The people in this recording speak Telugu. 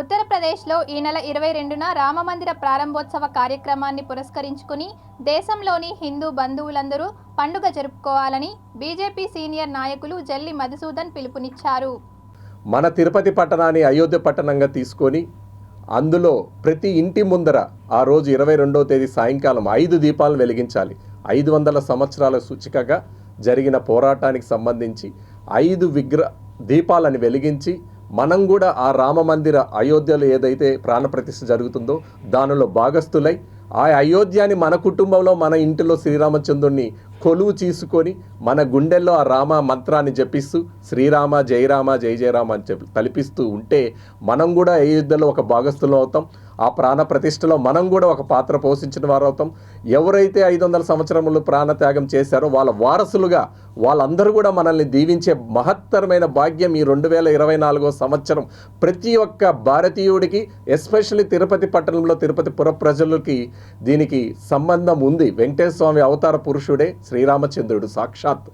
ఉత్తరప్రదేశ్లో ఈ నెల ఇరవై రెండున రామమందిర ప్రారంభోత్సవ కార్యక్రమాన్ని పురస్కరించుకుని దేశంలోని హిందూ బంధువులందరూ పండుగ జరుపుకోవాలని బీజేపీ సీనియర్ నాయకులు జల్లి మధుసూదన్ పిలుపునిచ్చారు. మన తిరుపతి పట్టణాన్ని అయోధ్య పట్టణంగా తీసుకొని అందులో ప్రతి ఇంటి ముందర ఆ రోజు ఇరవై రెండవ తేదీ సాయంకాలం ఐదు దీపాలను వెలిగించాలి. ఐదు వందల సంవత్సరాల సూచికగా జరిగిన పోరాటానికి సంబంధించి ఐదు విగ్రహ దీపాలను వెలిగించి మనం కూడా ఆ రామ మందిర అయోధ్యలో ఏదైతే ప్రాణప్రతిష్ఠ జరుగుతుందో దానిలో భాగస్థులై ఆ అయోధ్యని మన కుటుంబంలో మన ఇంటిలో శ్రీరామచంద్రుణ్ణి కొలువు తీసుకొని మన గుండెల్లో ఆ రామ మంత్రాన్ని జపిస్తూ శ్రీరామ జయరామ జయ జయరామ అని చెప్పి తలిపిస్తూ ఉంటే మనం కూడా అయోధ్యలో ఒక భాగస్థులం అవుతాం. ఆ ప్రాణ ప్రతిష్టలో మనం కూడా ఒక పాత్ర పోషించిన వారు అవుతాం. ఎవరైతే ఐదు వందల సంవత్సరములు ప్రాణత్యాగం చేశారో వాళ్ళ వారసులుగా వాళ్ళందరూ కూడా మనల్ని దీవించే మహత్తరమైన భాగ్యం ఈ రెండు వేల ఇరవై నాలుగో సంవత్సరం. ప్రతి ఒక్క భారతీయుడికి ఎస్పెషల్లీ తిరుపతి పట్టణంలో తిరుపతి పుర ప్రజలకి దీనికి సంబంధం ఉంది. వెంకటేశ్వర స్వామి అవతార పురుషుడే శ్రీరామచంద్రుడు సాక్షాత్.